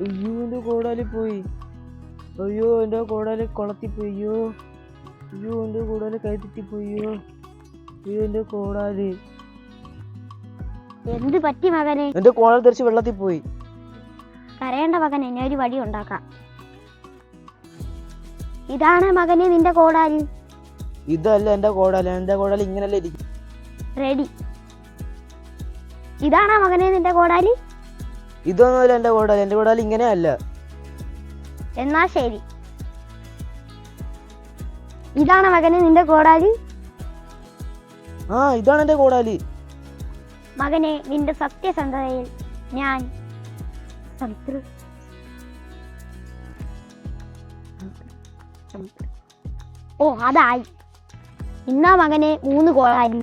അയ്യോ എന്റെ കോടാലി പോയി. അയ്യോ എന്റെ കോടാലി കൊളത്തി അയ്യോ അയ്യോ എന്റെ കോടാലി കൈത്തി പോയ്യോ അയ്യോ അയ്യോ എന്റെ കോടാലി. എന്ത് പറ്റി മകനെ? എന്റെ കോടാലി തെറിച്ച് വെള്ളത്തിൽ പോയി. കരയേണ്ട മകനെ ഞാൻ ഒരു വഴി ഉണ്ടാക്കാം. ഇതാണ് മകനെ നിന്റെ കോടാലി. ഇതല്ല എന്റെ കോടാലി. എന്റെ കോടാലി ഇങ്ങനല്ലേ ഇരിക്കും റെഡി ഇതാണ് മകനെ നിന്റെ കോടാലി? ഇതൊന്നുമല്ല എന്റെ കോടാലി. എന്റെ കോടാലി ഇങ്ങനെയല്ല എന്നാ ശരി. ഇതാണ് മകനെ നിന്റെ കോടാലി? ആ ഇതാണ് എന്റെ കോടാലി. മകനെ നിന്റെ സത്യസന്ധതയിൽ ഞാൻ സംതൃ ഓ അതായി. ഇന്നാ മകനെ മൂന്ന് കോടാലി.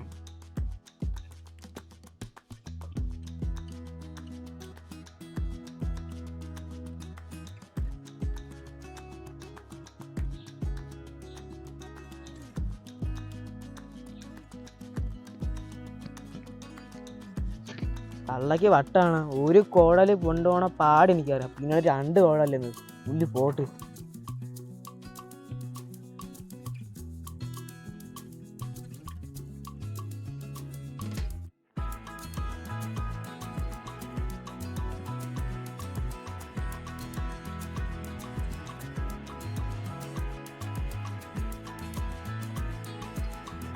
തള്ളക്ക് വട്ടാണ്. ഒരു കോടാലി കൊണ്ടുപോണ പാട് എനിക്കറിയാം. പിന്നെ രണ്ട് കോടാലെന്ന് ഉള്ളി പോട്ട്.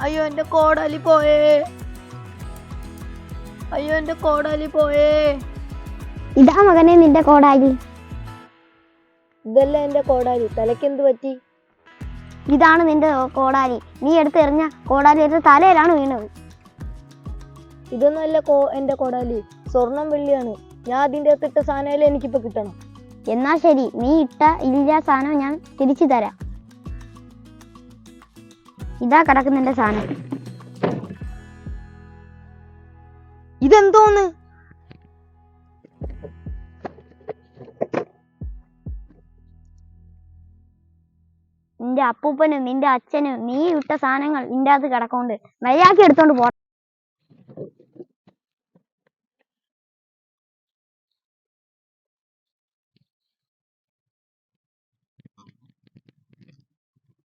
അയ്യോ എന്റെ കോടാലി പോയേ. അയ്യോ എന്റെ കോടാലി പോയേ. ഇതാ മകനെ നിന്റെ കോടാലി. ഇതല്ല എന്റെ കോടാലി? തലക്കെന്ത് പറ്റി? ഇതാണ് നിന്റെ കോടാലി. നീ എടുത്തെറിഞ്ഞ കോടാലി എടുത്ത് തലയിലാണ് വീണത്. ഇതൊന്നല്ല കോ എന്റെ കോടാലി. സ്വർണം വെള്ളിയാണ്. ഞാൻ അതിന്റെ അകത്തിട്ട സാധനമല്ലേ എനിക്കിപ്പോ കിട്ടണം. എന്നാ ശരി നീ ഇട്ട ഇല്ല സാധനം ഞാൻ തിരിച്ചു തരാം. ഇതാ കിടക്കുന്നതിന്റെ സാധനം. ഇതെന്തോന്ന്? നിന്റെ അപ്പൂപ്പനും നിന്റെ അച്ഛനും നീ ഇട്ട സാധനങ്ങൾ നിന്റെ അത് കിടക്കൊണ്ട് മര്യാദയ്ക്ക് എടുത്തോണ്ട് പോ